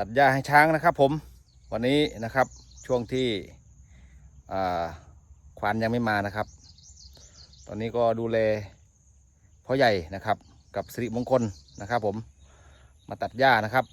ครับตัดหญ้าให้ช้างนะครับ ผมวันนี้นะครับช่วงที่ควานยังไม่มานะครับ ตอนนี้ก็ดูแลพ่อใหญ่นะครับ กับสิริมงคลนะครับ ผมมาตัดหญ้านะครับ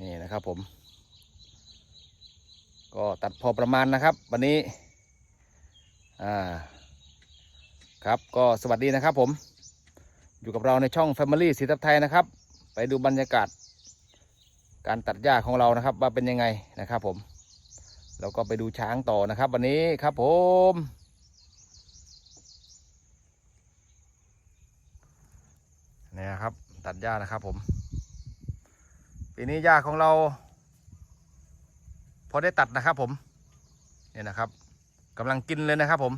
นี่นะครับผม ก็ตัดพอประมาณนะครับ วันนี้อ่าครับก็สวัสดีนะครับผมอยู่กับเราในช่อง Family สีทับไทยนะครับ ไปดูบรรยากาศ การตัดหญ้าของเรานะครับ ว่าเป็นยังไงนะครับ ผมแล้วก็ไปดูช้างต่อนะครับ วันนี้ครับ ผมนี่นะครับ ตัดหญ้านะครับ ผมปีนี้หญ้าของเรา พอได้ตัดนะครับ ผมเนี่ยนะครับกำลังกินเลยนะครับ ผม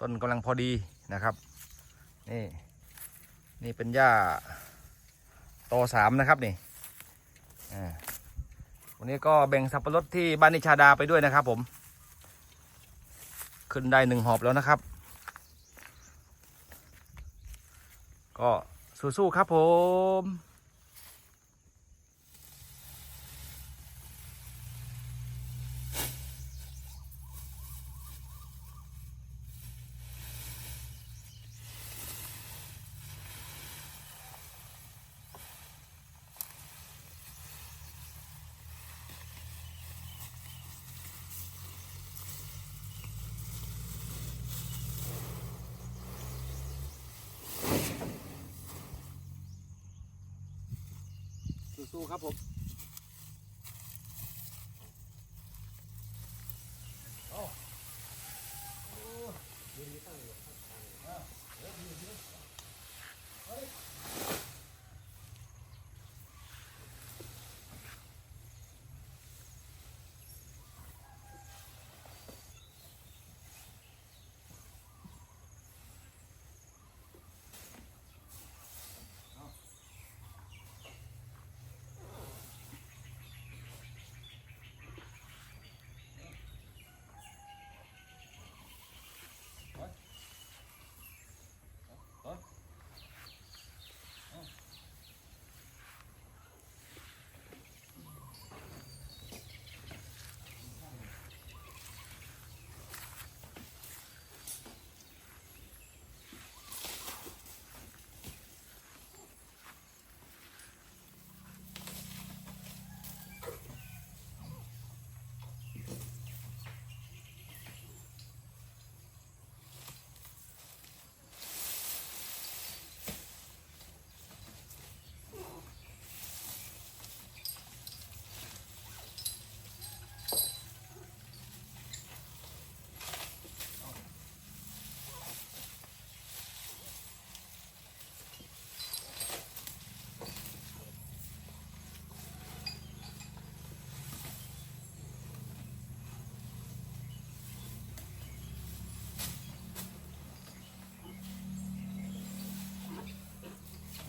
ต้นกำลังพอดีนะครับนี่นี่เป็นหญ้าโตสามนะครับนี่ วันนี้ก็แบ่งสับปะรดที่บ้านนิชาดาไปด้วยนะครับ ผม ขึ้นได้หนึ่งหอบแล้วนะครับ ก็สู้ๆครับผมูครับผม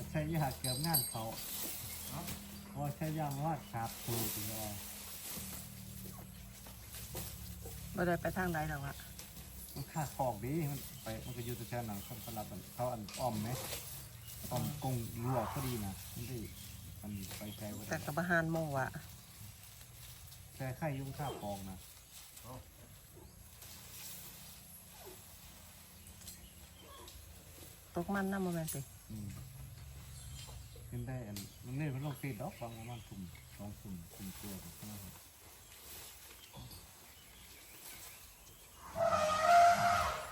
ใช้ยาเกือบงานเขาพอใช้ยามวาดขาบตูถึงเอาบ่ได้ไปทางใดหรอกอะมันค่าคอกดีมันไปมันก็อยู่แถวๆนั้นเขาสลับกันเขาอันอ้อมไหมอ้อมกงรั่วพอดีนะมันได้มันไปไกลกว่าแต่นั้นกับอาหารโมวะแค่ไข่ยุ่งค่าคอกนะตกมันน้ำมันเป็นสิอืม ขึ้นได้อันมันเล่นมันลงฟีดอกบางประมาณทุ่มสองทุ่มทุ่มตัวกับข้าวเห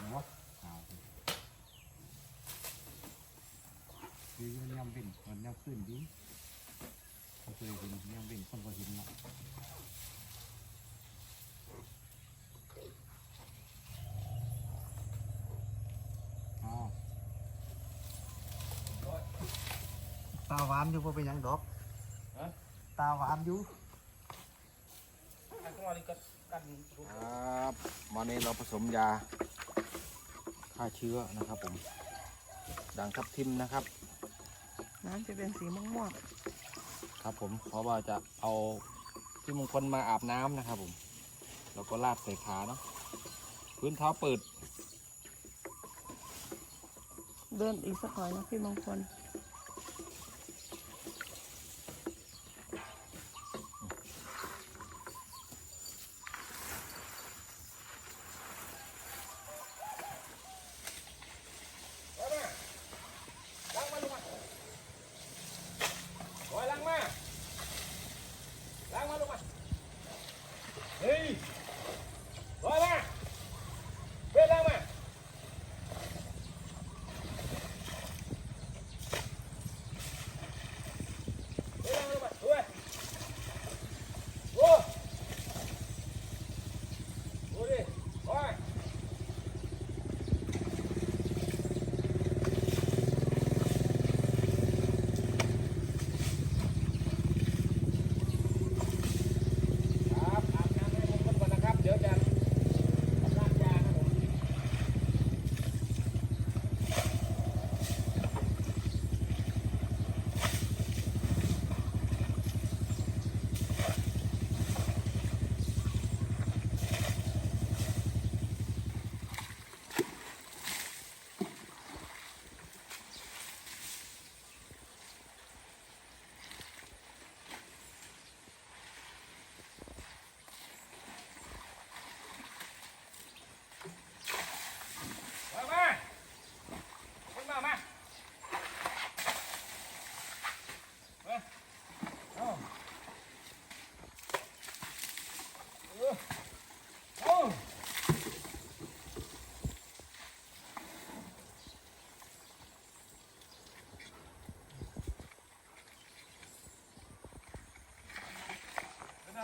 ็นวะอ้าวดีมันยำบินมันยำขึ้นดีเคยเห็นยำบินคนก็เห็นเนาะ ตาหวานอยู่เพราะเป็นหยังดอกฮะ ตาหวานอยู่ครับวันนี้เราผสมยาฆ่าเชื้อนะครับผมด่างทับทิมนะครับ น้ำจะเป็นสีม่วงครับผมเพราะว่าจะเอาที่มงคลมาอาบน้ำนะครับผม แล้วก็ลาดใส่ขาเนาะพื้นเท้าเปิด ๆ เดินอีกสักหน่อยนะพี่มงคล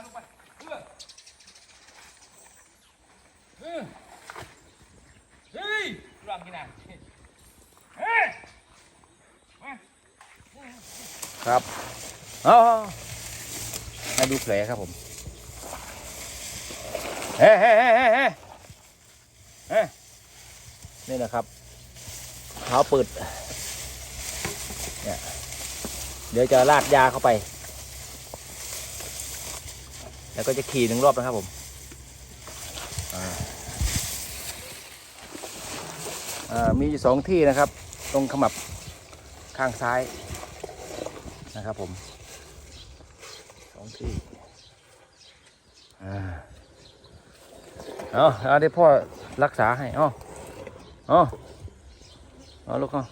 ลงไปเฮ้ยรวมกันนะเฮ้ยมาครับเอาดูแผลครับผม เฮ้เฮ้เฮ้เฮ้เฮ้นี่นะครับเท้าเปิดเนี่ยเดี๋ยวจะราดยาเข้าไป แล้วก็จะขี่หนึ่งรอบนะครับผมอ่าอ่ามีอยู่สองที่นะครับ ตรงขมับข้างซ้ายนะครับผมสองที่อ่าเอาเอาเดี๋ยวพ่อรักษาให้เอาเอาเอาลูกเอา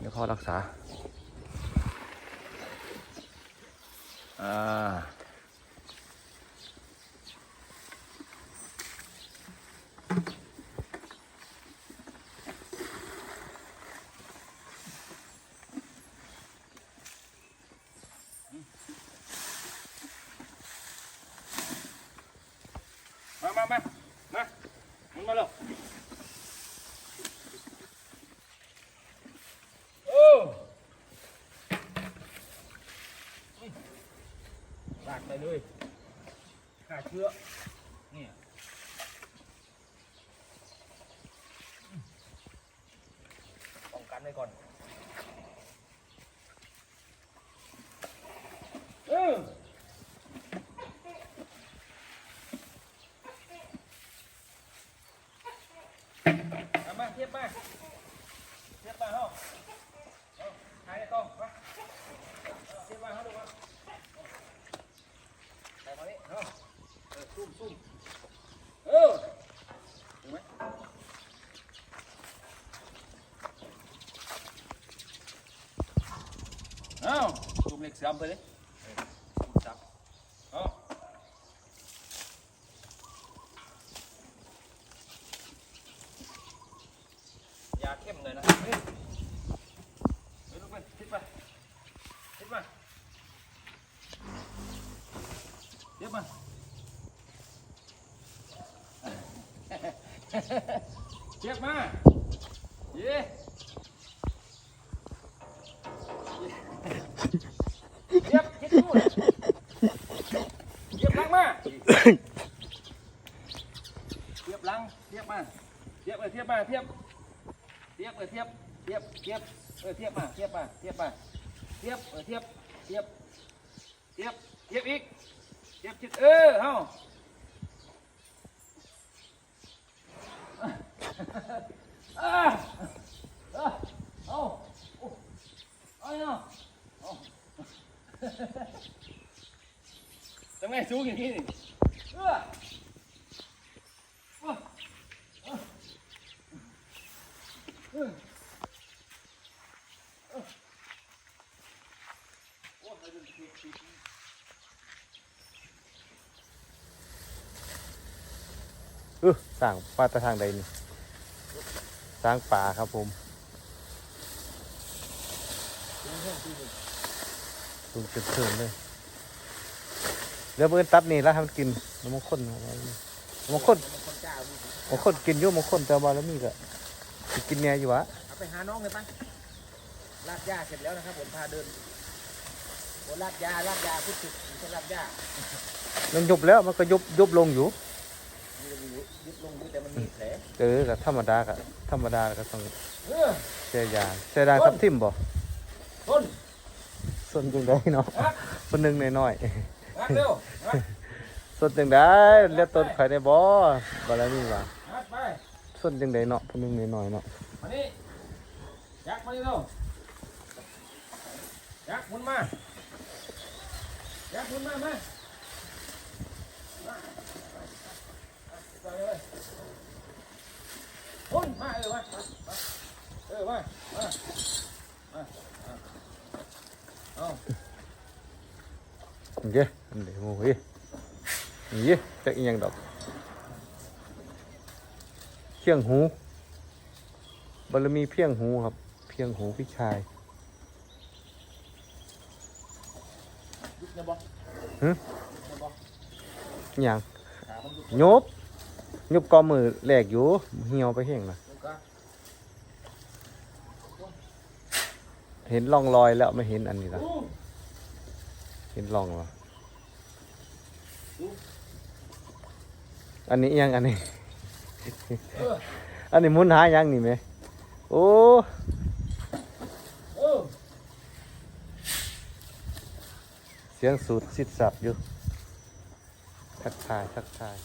เดี๋ยวพ่อรักษา อ่ามามามามามึงมาเลยโอ้ ลากไปเลยฆ่าเชื้อนี่ป้องกันไว้ก่อนเออ เอามาเทียบมาเทียบมาเฮาเอาถ่ายได้ต้องมาเอาเทียบมาเฮาดูมาใส่มานี่เฮาเออซุ่มซุ่มเออถูกไหมเอ้า ซุ่มเหล็กเสียมไปเลยเออซุ่มจับเอายาเข้มเลยนะเฮ้ยเฮ้ยลูกไปทิศไปทิศมาเทียบมาเทียบมาเย้เทียบคิดดูเทียบหลังมาเทียบหลังเทียบมา เทียบเออเทียบมาเทียบเทียบเออเทียบเทียบเทียบเออเทียบมาเทียบมาเทียบมาเทียบเออเทียบเทียบเทียบเทียบอีกเทียบชิดเออเฮาอ่าอ่าเอาเอาเอาเนาะเอาทำไมสูงอย่างนี้นี่เออเออเออ เออสร้างปลาตะทางใดนี่สร้างป่าครับผมสูงเกินเพิ่มเลยเดี๋ยวเบิ่นตัดนี่แล้วทำกินน้ำมันข้นเอาไว้น้ำมันข้นน้ำมันข้นกินอยู่น้ำมันข้นแต่ว่าแล้วมีก็สิกินเนี่ยอยู่วะเอาไปหาน้องเลยไปลาดยาเสร็จแล้วนะครับผมพาเดินโอ้ลาดยาลาดยาพูดถึงไม่ใช่ลาดยามันยุบแล้วมันก็ยุบยุบลงอยู่ ยุบลงอยู่แต่มันมีแผลเออกับธรรมดากับธรรมดาก็ต้องเออเสียยาเสียดายทับทิมบ่ต้นส่วนจังได้เนาะคนหนึ่งน้อยงัดเร็วงัดๆส่วนจังได้เลียกต้นไข่ได้บ่บาลานี่ว่างัดไปส่วนจังได้เนาะคนหนึ่งน้อยๆเนาะมานี่ยักษ์มานี่เร็วยักษ์หมุนมายักษ์หมุนมามามา ไปเลยหมุนมาเออมามามาเออมามามามาเอาเย้อันนี้โอ้ยนี่จักอีหยังดอกเพียงหูบารมีเพียงหูครับ เพียงหูพี่ชายยุบนี่ยบอกหึเนี่ยบอย่างขามันยุบ ยบยบกอมือแหลกอยู่เหี่ยวไปเห็งนะยุบกันอเห็นร่องรอยแล้วไม่เห็นอันนี้ละเห็นร่องแล้วอันนี้ยังอันนี้ อันนี้มุนหายังนี่ไหมโอ้เออเสียงสูดสิดสับอยู่ทักทายทักทาย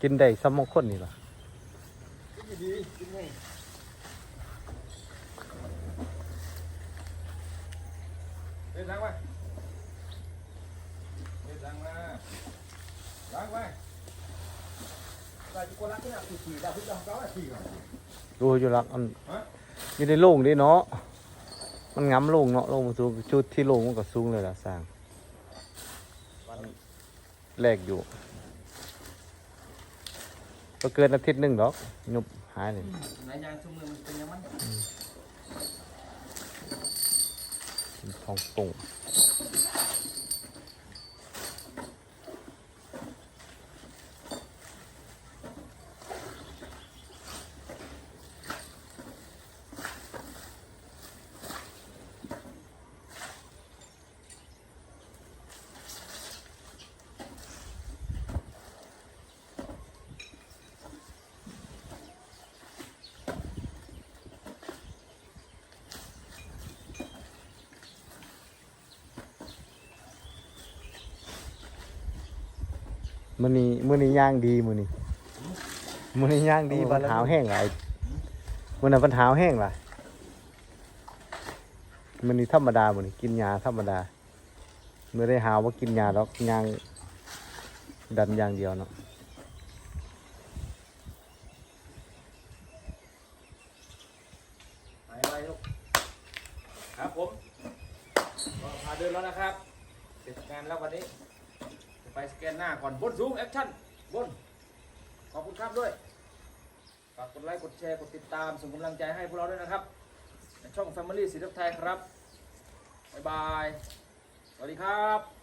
กินได้สมองคนนี่ล่ะดีกินให้เดินทางไปเดินทางมาล้างไปใส่จุกรักที่น่ะขี่ดาวพึ่งดาวเก้านาทีก่อนดูอยู่ลักอันฮะอยู่ในโล่งดิเนาะ มันงำโล่งเนาะโล่งมันสูงชุดที่โล่งมันก็สูงเลยล่ะสร้างวัน แรกอยู่ก็เกินอาทิตย์หนึ่งดอกยุบหายเลยไหนยางชุ่มมือมันเป็นยังมันทองตุ่ง มือนี้มือนี้ย่างดีมือนี้มือนี้ย่างดีปัญหาแห้งหลายมือนั้นปัญหาแห้งหลายมือนี้ธรรมดามือนี้กินยาธรรมดาเมื่อได้หาว่ากินยาแล้วย่างดันอย่างเดียวเนาะไปอะไรลูกครับผมก็พาเดินแล้วนะครับเสร็จงานแล้ววันนี้จะ ไปสแกนหน้าก่อนบนสูงแอคชั่นบน ขอบคุณครับด้วย ฝากกดไลค์ กดแชร์ กดติดตาม ส่งกำลังใจให้พวกเราด้วยนะครับ ในช่อง Family สีทับไทยครับ บ๊ายบาย สวัสดีครับ